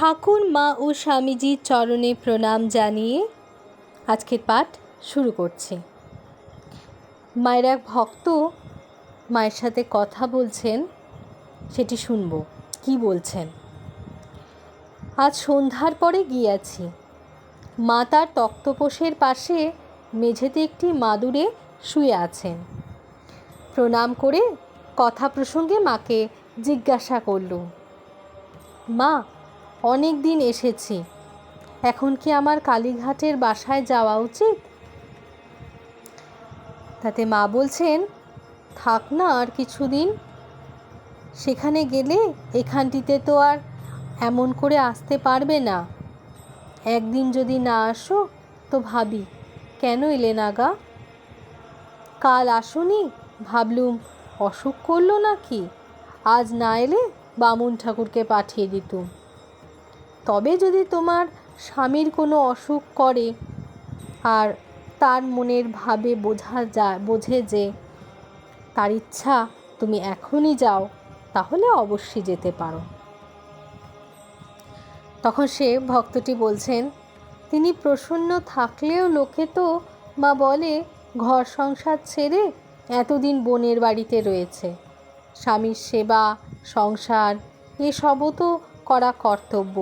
ঠাকুর, মা ও স্বামীজির চরণে প্রণাম জানিয়ে আজকের পাঠ শুরু করছি। মায়ের এক ভক্ত মায়ের সাথে কথা বলছেন, সেটি শুনব। কি বলছেন? আজ সন্ধ্যার পরে গিয়াছি। মা তার তক্তপোষের পাশে মেঝেতে একটি মাদুরে শুয়ে আছেন। প্রণাম করে কথা প্রসঙ্গে মাকে জিজ্ঞাসা করলুম, মা অনেক দিন এসেছি। এখন কি আমার কালীঘাটের বাসায় যাওয়া উচিত? তাতে মা বলছেন, থাক না আর কিছুদিন। সেখানে গেলে এখানটিতে তো আর এমন করে আসতে পারবে না। একদিন যদি না আসো তো ভাবি, কেন এলে না গা? কাল আসুনি, ভাবলুম অসুখ করল নাকি? আজ না এলে বামুন ঠাকুরকে পাঠিয়ে দিতুম। তবে যদি তোমার স্বামীর কোনো অসুখ করে আর তার মনের ভাবে বোঝা যায়, বোঝে যে তার ইচ্ছা, তুমি এখনই যাও, তাহলে অবশ্যই যেতে পারো। তখন সে ভক্তটি বলছেন, তিনি প্রসন্ন থাকলেও লোকে তো মা বলে, ঘর সংসার ছেড়ে এতদিন বোনের বাড়িতে রয়েছে। স্বামীর সেবা, সংসার এসবও তো করা কর্তব্য।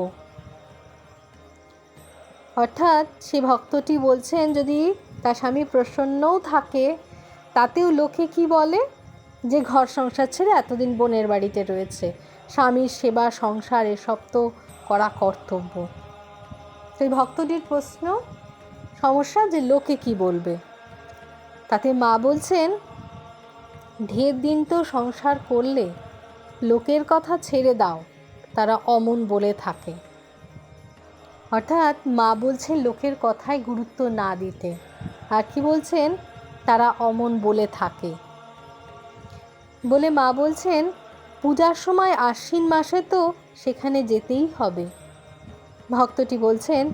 অর্থাৎ সে ভক্তটি বলছেন, যদি তার স্বামী প্রসন্নও থাকে, তাতেও লোকে কি বলে? যে ঘর সংসার ছেড়ে এতদিন বোনের বাড়িতে রয়েছে, স্বামীর সেবা, সংসার, এসব তো করা কর্তব্য। সেই ভক্তটির প্রশ্ন, সমস্যা যে লোকে কি বলবে? তাতে মা বলছেন, ঢের দিন তো সংসার করলে, লোকের কথা ছেড়ে দাও, তারা অমন বলে থাকে। অর্থাৎ মা বলছেন লোকের কথায় গুরুত্ব না দিতে। আর কি বলছেন? তারা অমন বলে থাকে। বলে মা বলছেন, পূজার সময় আশ্বিন মাসে তো সেখানে যেতেই হবে। ভক্তটি বলছেন,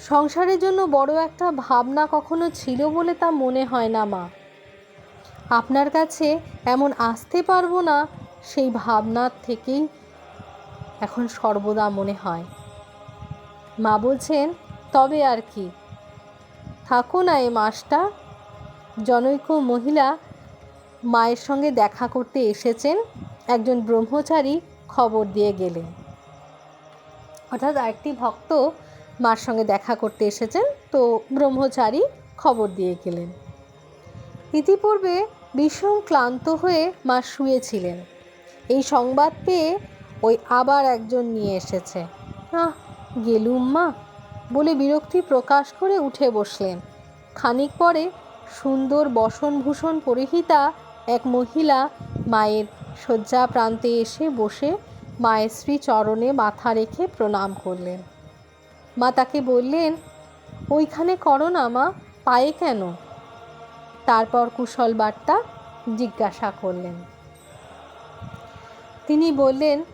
সংসারের জন্য বড় একটা ভাবনা কখনো ছিল বলে তা মনে হয় না মা। আপনার কাছে এমন আসতে পারব না সেই ভাবনার থেকেই এখন সর্বদা মনে হয়। মা বলছেন, তবে আর কি। থাকো না এ মাসটা। জনৈক মহিলা মায়ের সঙ্গে দেখা করতে এসেছেন। একজন ব্রহ্মচারী খবর দিয়ে গেলেন। অর্থাৎ একটি ভক্ত মার সঙ্গে দেখা করতে এসেছেন, তো ব্রহ্মচারী খবর দিয়ে গেলেন। ইতিপূর্বে ভীষণ ক্লান্ত হয়ে মা শুয়েছিলেন। এই সংবাদ পেয়ে ওই আবার একজন নিয়ে এসেছে। আহ গেলুম মা, বলে বিরক্তি প্রকাশ করে উঠে বসলেন। খানিক পরে সুন্দর বসনভূষণ পরিহিতা এক মহিলা মায়ের শয্যা প্রান্তে এসে বসে মায়ের শ্রী চরণে মাথা রেখে প্রণাম করলেন। মা তাকে বললেন, ওইখানে করো না মা, পায়ে কেন? তারপর কুশল বার্তা জিজ্ঞাসা করলেন। তিনি বললেন,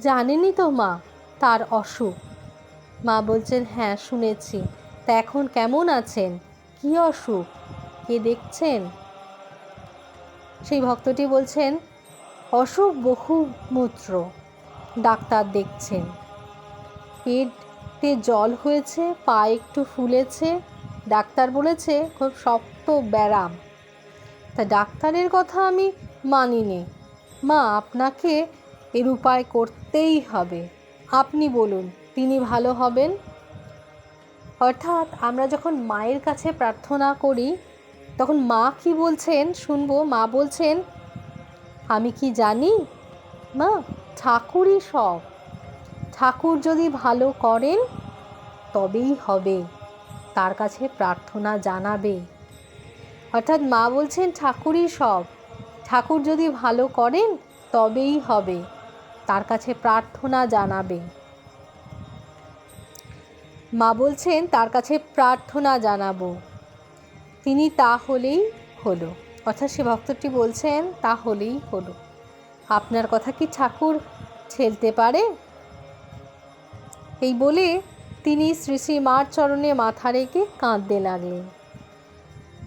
জানেনই তো মা, তার অসুখ। মা বলছেন হ্যাঁ শুনেছি। তা এখন কেমন আছেন? কি অসুখ? কে দেখছেন? সেই ভক্তটি বলছেন, অসুখ বহুমূত্র ডাক্তার দেখছেন। পেটে জল হয়েছে, পা একটু ফুলেছে। ডাক্তার বলেছে, খুব শক্ত ব্যারাম তা ডাক্তারের কথা আমি মানিনি। মা, আপনাকে এর উপায় করতেই হবে। আপনি বলুন তিনি ভালো হবেন। অর্থাৎ আমরা যখন মায়ের কাছে প্রার্থনা করি, তখন মা কি বলছেন শুনব? মা বলছেন, আমি কি জানি? মা, ঠাকুরই সব। ঠাকুর যদি ভালো করেন, তবেই হবে। তার কাছে প্রার্থনা জানাবে। অর্থাৎ মা বলছেন, ঠাকুরই সব। ঠাকুর যদি ভালো করেন, তবেই হবে। তার কাছে প্রার্থনা জানাবে। মা বলছেন, তার কাছে প্রার্থনা জানাব। তিনি তা হলেই হলো। অর্থাৎ সে ভক্তটি বলছেন, তা হলেই হলো। আপনার কথা কি ঠাকুর ছেলতে পারে? এই বলে তিনি শ্রী শ্রী মার চরণে মাথা রেখে কাঁদতে লাগলেন।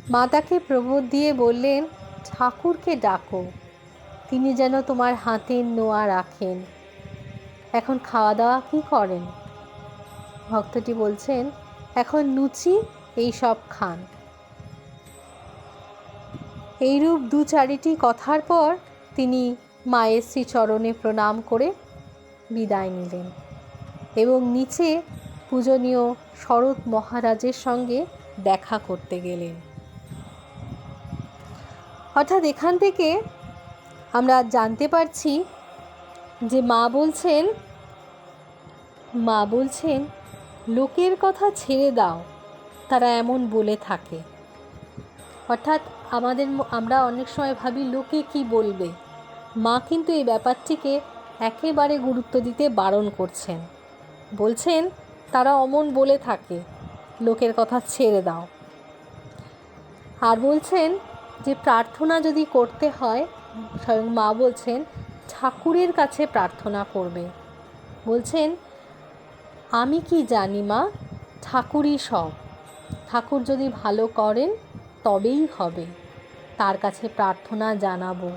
মা তাকে প্রবোধ দিয়ে বললেন, ঠাকুরকে ডাকো, তিনি যেন তোমার হাতের নোয়া রাখেন। এখন খাওয়া দাওয়া কি করেন? ভক্তটি বলছেন, এখন লুচি, এই সব খান। এইরূপ দু চারিটি কথার পর তিনি মায়ের শ্রীচরণে প্রণাম করে বিদায় নিলেন এবং নিচে পূজনীয় শরৎ মহারাজের সঙ্গে দেখা করতে গেলেন। অর্থাৎ এখান থেকে আমরা জানতে পারছি যে মা বলছেন মা বলছেন লোকের কথা ছেড়ে দাও, তারা এমন বলে থাকে। অর্থাৎ আমাদের আমরা অনেক সময় ভাবি, লোকে কি বলবে? মা কিন্তু এই ব্যাপারটিকে একেবারে গুরুত্ব দিতে বারণ করছেন। বলছেন, তারা অমন বলে থাকে, লোকের কথা ছেড়ে দাও। আর বলছেন যে, প্রার্থনা যদি করতে হয়, স্বয়ং মা বলছেন, ঠাকুরের কাছে প্রার্থনা করবে। বলছেন আমি কি জানি মা, ঠাকুরই সব। ঠাকুর যদি ভালো করেন, তবেই হবে। তার কাছে প্রার্থনা জানাব।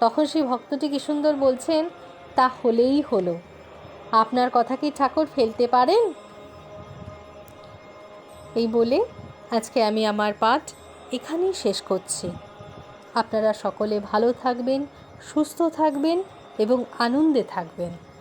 তখন সেই ভক্তটি কি সুন্দর বলছেন, তা হলেই হলো। আপনার কথা কি ঠাকুর ফেলতে পারেন এই বলে আজকে আমি আমার পাঠ এখানেই শেষ করছি। আপনারা সকলে ভালো থাকবেন, সুস্থ থাকবেন এবং আনন্দে থাকবেন।